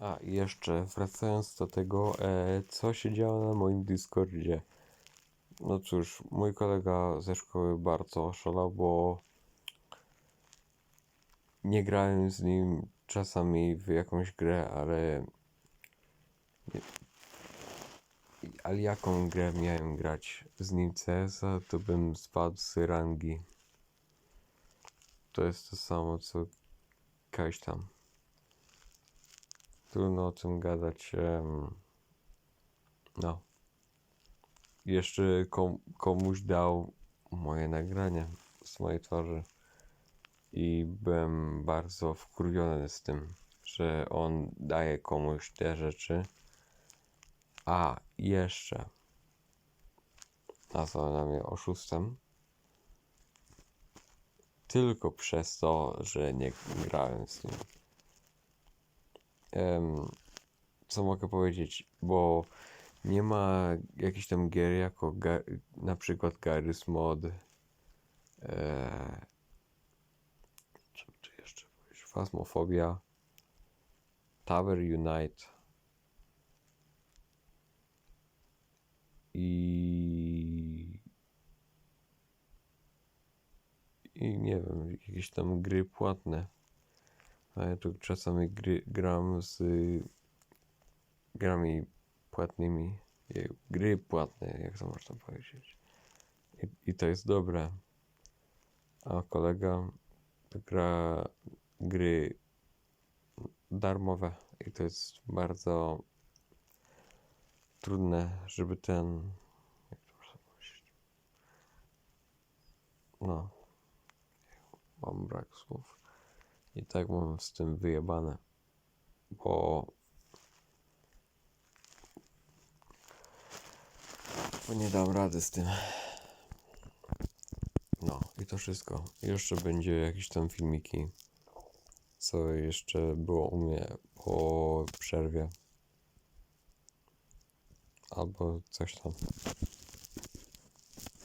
A jeszcze wracając do tego, e, co się działo na moim Discordzie. No cóż, mój kolega ze szkoły bardzo oszalał, bo nie grałem z nim czasami w jakąś grę, ale. Ale jaką grę miałem grać z nim CS, to bym spadł z rangi. To jest to samo co kaś tam. Trudno o tym gadać. No. Jeszcze kom, komuś dał moje nagranie z mojej twarzy. I byłem bardzo wkurwiony z tym, że on daje komuś te rzeczy. A jeszcze nazwał na mnie oszustem. Tylko przez to, że nie grałem z nim. Co mogę powiedzieć? Bo nie ma jakichś tam gier jako na przykład Garry's Mod. E, czy, czy jeszcze powiedzieć? Phasmophobia. Tower Unite. I i nie wiem, jakieś tam gry płatne. Ja tu czasami gry, gram z grami płatnymi. Gry płatne, jak to można powiedzieć. I, I to jest dobre. A kolega gra gry darmowe i to jest bardzo trudne, żeby ten. Jak to można powiedzieć? No. Mam brak słów. I tak mam z tym wyjebane. Bo. Bo nie dam rady z tym. No i to wszystko. Jeszcze będzie jakieś tam filmiki. Co jeszcze było u mnie po przerwie. Albo coś tam.